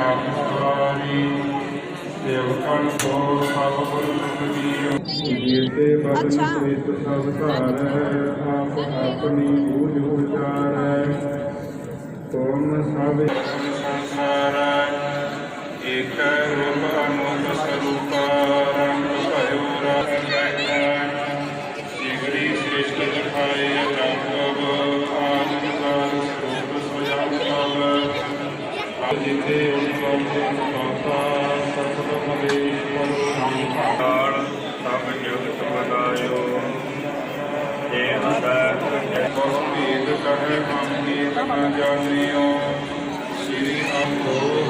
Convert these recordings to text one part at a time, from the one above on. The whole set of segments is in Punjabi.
ਆਪਸਾਰੀ ਦੇਵਕਨ ਕੋ ਸਭ ਗੁਰ ਸੁਖ ਜੀਤੇ ਬਦਨ ਸੇਤ ਸਭ ਧਾਰੈ ਆਪ ਆਪਣੀ ਬੂਝ ਉਚਾਰੈ ਤੁਮ ਸਭ? ਸੰਸਾਰੈ ਏਕ ਰੂਪ ਅਨੂਪ ਸਰੂਪ। ਜਿਤੇ ਉਪਰੰਤੇ ਮਾਤਾ ਸਤਿ ਮਲੇਸ਼ਵਰ ਸੰਖਾਲ ਸਭ ਜਗਤ ਬਦਾਇਓ ਜੇ ਅੰਦਰ ਬਹੁ ਭੇਦ ਕਹੇ ਹਮ ਕੀਤ ਨ ਜਾਣਿਓ। ਸ੍ਰੀ ਅੰਗੋ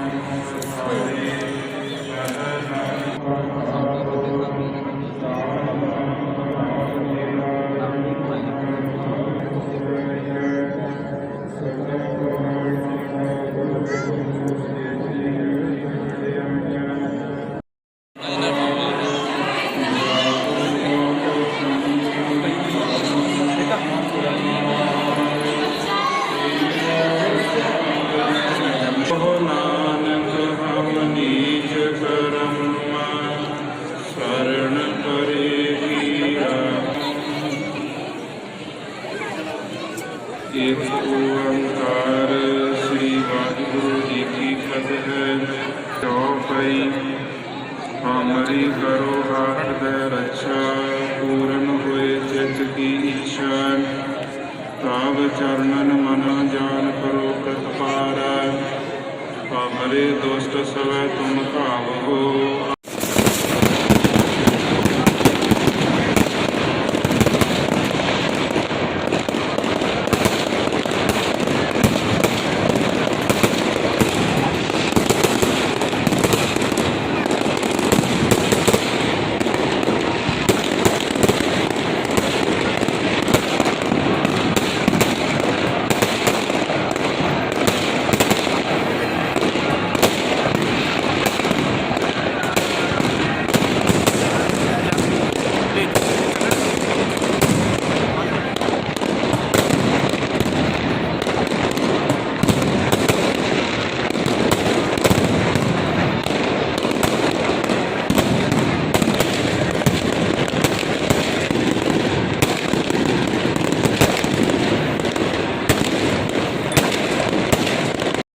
চরণ